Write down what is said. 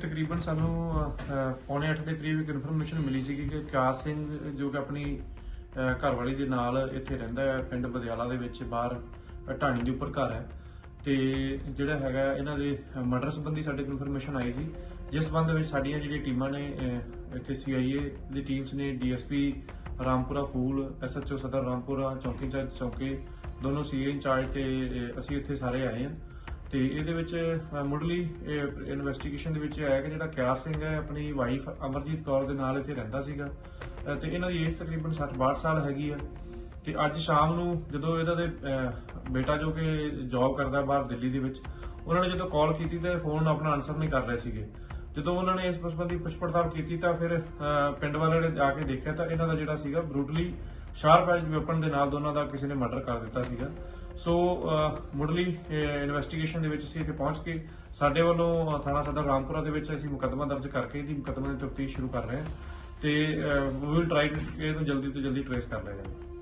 ਤਕਰੀਬਨ ਸਾਨੂੰ ਪੌਣੇ 8 ਦੇ ਕਰੀਬ ਇੱਕ ਇਨਫੋਰਮੇਸ਼ਨ ਮਿਲੀ ਸੀ ਕਿ ਕਾਸ ਸਿੰਘ ਜੋ ਕਿ ਆਪਣੀ ਘਰਵਾਲੀ ਦੇ ਨਾਲ ਇੱਥੇ ਰਹਿੰਦਾ ਹੈ ਪਿੰਡ ਬਦਿਆਲਾ ਦੇ ਵਿੱਚ ਬਾਹਰ ਅਹ, ਢਾਣੀ ਦੇ ਉੱਪਰ ਘਰ ਹੈ। ਤੇ ਜਿਹੜਾ ਹੈਗਾ ਇਹਨਾਂ ਦੇ ਮਰਡਰ ਸੰਬੰਧੀ ਸਾਡੇ ਕੋਲ ਇਨਫੋਰਮੇਸ਼ਨ ਆਈ ਸੀ। ਜਿਸ ਸੰਬੰਧ ਵਿੱਚ ਸਾਡੀਆਂ ਜਿਹੜੀਆਂ ਟੀਮਾਂ ਨੇ ਅਹ, ਇੱਥੇ ਸੀਆਈਏ ਦੀ ਟੀਮਸ ਨੇ ਡੀਐਸਪੀ ਰਾਮਪੁਰਾ ਫੂਲ ਐਸਐਚਓ ਸਦਰ ਰਾਮਪੁਰਾ ਚੌਕੀ ਇੰਚਾਰਜ ਚੌਕੇ ਦੋਨੋਂ ਸੀਏ ਇੰਚਾਰਜ ਤੇ ਅਸੀਂ ਇੱਥੇ ਸਾਰੇ ਆਏ ਹਾਂ। ਤੇ ਇਹਦੇ ਵਿੱਚ ਮੁੱਢਲੀ ਇਨਵੈਸਟੀਗੇਸ਼ਨ ਦੇ ਵਿੱਚ ਆਇਆ ਕਿ ਜਿਹੜਾ ਕਿਆ ਸਿੰਘ ਹੈ ਆਪਣੀ ਵਾਈਫ ਅਮਰਜੀਤ ਕੌਰ ਦੇ ਨਾਲ ਇੱਥੇ ਰਹਿੰਦਾ ਸੀਗਾ। ਅਹ, ਤੇ ਇਹਨਾਂ ਦੀ ਏਜ ਤਕਰੀਬਨ 60 62 ਸਾਲ ਹੈਗੀ ਆ। ਤੇ ਅੱਜ ਸ਼ਾਮ ਨੂੰ ਜਦੋਂ ਇਹਦਾ ਦੇ ਬੇਟਾ ਜੋ ਕਿ ਜੌਬ ਕਰਦਾ ਬਾਹਰ ਦਿੱਲੀ ਦੇ ਵਿੱਚ ਉਹਨਾਂ ਨੇ ਜਦੋਂ ਕਾਲ ਕੀਤੀ ਤੇ ਫੋਨ ਆਪਣਾ ਆਨਸਰ ਨਹੀਂ ਕਰ ਰਹੇ ਸੀਗੇ। ਜਦੋਂ ਉਹਨਾਂ ਨੇ ਇਸ ਸੰਬੰਧੀ ਪੁੱਛ ਪੜਤਾਲ ਕੀਤੀ ਤਾਂ ਫਿਰ ਪਿੰਡ ਵਾਲਿਆਂ ਨੇ ਜਾ ਕੇ ਦੇਖਿਆ ਤਾਂ ਇਹਨਾਂ ਦਾ ਜਿਹੜਾ ਸੀਗਾ ਬਰੂਟਲੀ ਸ਼ਾਰਪ ਐਜ ਵੈਪਨ ਦੇ ਨਾਲ ਦੋਨਾਂ ਦਾ ਕਿਸੇ ਨੇ ਮਰਡਰ ਕਰ ਦਿੱਤਾ ਸੀਗਾ। ਸੋ ਮੁੱਢਲੀ ਇਨਵੈਸਟੀਗੇਸ਼ਨ ਦੇ ਵਿੱਚ ਅਸੀਂ ਇੱਥੇ ਪਹੁੰਚ ਕੇ ਸਾਡੇ ਵੱਲੋਂ ਥਾਣਾ ਸਦਰ ਰਾਮਪੁਰਾ ਦੇ ਵਿੱਚ ਅਸੀਂ ਮੁਕੱਦਮਾ ਦਰਜ ਕਰਕੇ ਇਹਦੀ ਮੁਕੱਦਮੇ ਦੀ ਤਫਤੀਸ਼ ਸ਼ੁਰੂ ਕਰ ਰਹੇ ਹਾਂ ਤੇ ਵੀ ਵਿਲ ਟਰਾਈ ਇਹਨੂੰ ਜਲਦੀ ਤੋਂ ਜਲਦੀ ਟ੍ਰੇਸ ਕਰ ਲਿਆ ਜਾਵੇ।